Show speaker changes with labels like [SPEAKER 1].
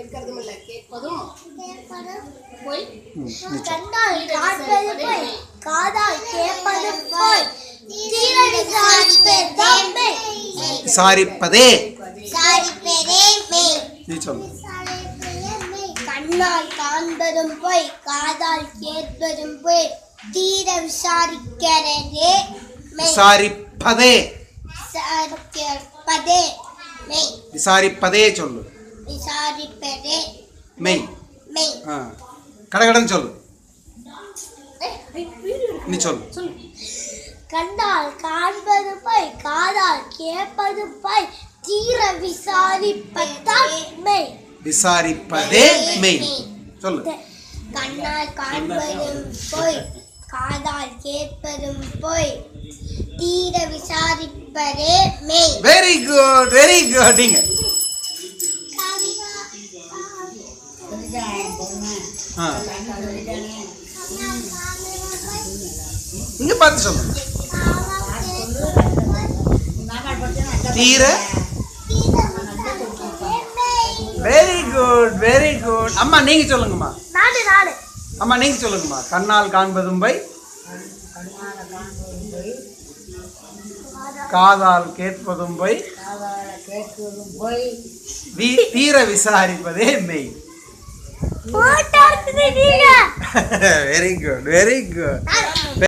[SPEAKER 1] கேட்கறதும் இல்ல கேட்பதும் போய்
[SPEAKER 2] கண்ணால் காண்பது போய் காதால் கேட்பது போய் சாரிப்பதே சாரிப்பதே. மெய்
[SPEAKER 3] நீ சொல்லு
[SPEAKER 2] கண்ணால் காண்பதும் போய் காதால் கேட்பதும் போய் தீர விசாரிக்கிறதே
[SPEAKER 3] விசாரிப்பதே.
[SPEAKER 2] விசாரிப்பதே
[SPEAKER 3] விசாரிப்பதே சொல்லு.
[SPEAKER 2] விசாரிப்பதே
[SPEAKER 3] மெய்.
[SPEAKER 2] மெய்.
[SPEAKER 3] கடகடன் சொல்லு. நீ சொல்லு.
[SPEAKER 2] கண்ணால் காண்பது போய் காதால் கேட்பது போய் தீர விசாரிப்பதால் மெய்.
[SPEAKER 3] விசாரிப்பதே மெய். சொல்லு.
[SPEAKER 2] கண்ணால் காண்பதும் போய் காதால் கேட்பதும் போய் தீர விசாரிப்பதே மெய்.
[SPEAKER 3] வெரி குட் வெரி குட் நீங்க. இங்க பார்த்து சொல்லு. தீர. வெரி குட் வெரி குட் அம்மா நீங்க சொல்லுங்கம்மா. அம்மா நீங்க சொல்லுங்கம்மா. கண்ணால் காண்பதும் பை. காதால் கேட்பதும் பை. வி- தீர விசாரிப்பதே மெய்.
[SPEAKER 2] போட்டோ எடுத்தது நீங்க
[SPEAKER 3] வெரி குட் வெரி குட்